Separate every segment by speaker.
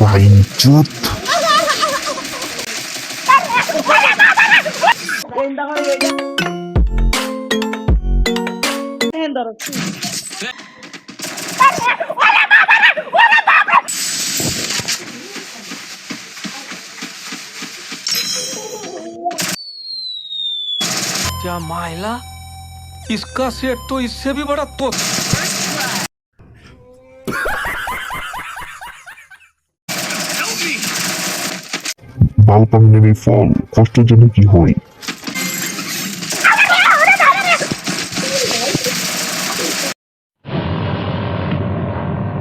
Speaker 1: বাইঞ্চুত
Speaker 2: क्या मायला इसका सेट तो इससे भी बड़ा तो
Speaker 1: বাল পাংনের এই ফল কষ্ট যেন কি হয়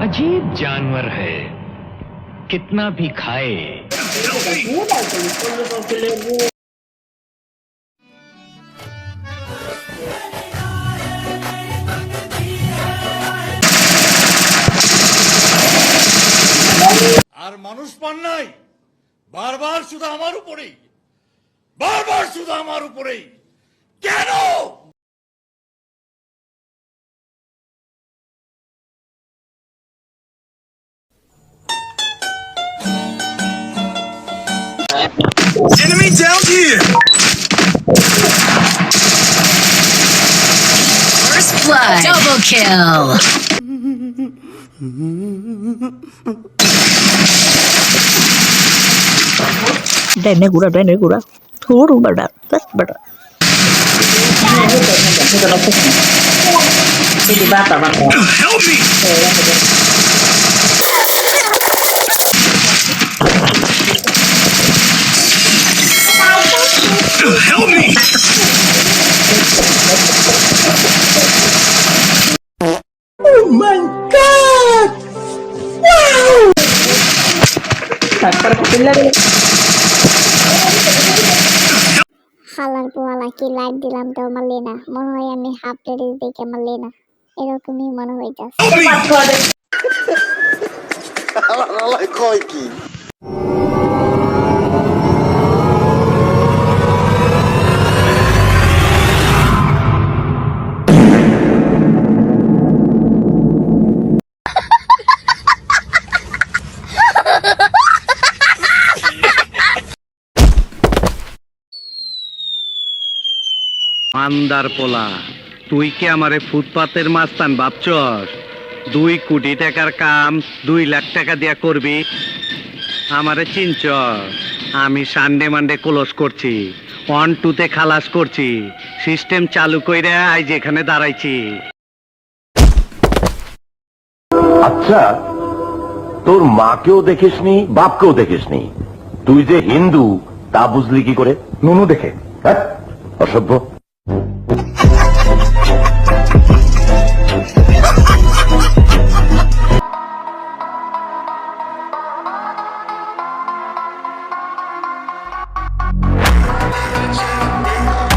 Speaker 3: अजीब जानवर है कितना भी खाए
Speaker 4: বারবার শুধু আমার উপরেই বারবার শুধু আমার উপরেই কেন Enemy down here!
Speaker 5: First blood. Double kill.
Speaker 6: എന്നെ കൂടാട്ടോ എന്നെ കൂടാ കൂടും ബട ബട
Speaker 4: Help me! Oh my god! Wow!
Speaker 7: হালার পোয়ালা কি লাইট দিলাম তো আমার লেনা? মনে হয় আমি হাফ লেডিস দেখে আমার লেনা। এরকমই মনে হইতাছে।
Speaker 8: আন্দার পোলা তুই কি আমারে ফুটপাতের মাস্তান ভাবছস? দুই কোটি টাকার কাম দুই লাখ টাকা দিয়া করবি? আমারে চিনচ আমি সানডে মানডে ক্লোজ করছি ওয়ান টুতে খালাস করছি সিস্টেম চালু কইরা আজ এখানে দাঁড়াইছি।
Speaker 9: আচ্ছা তোর মাকেও দেখিসনি বাপকেও দেখিসনি? তুই যে হিন্দু তা বুঝলি কি করে? নুনু দেখে। হ্যাঁ অসভ্য।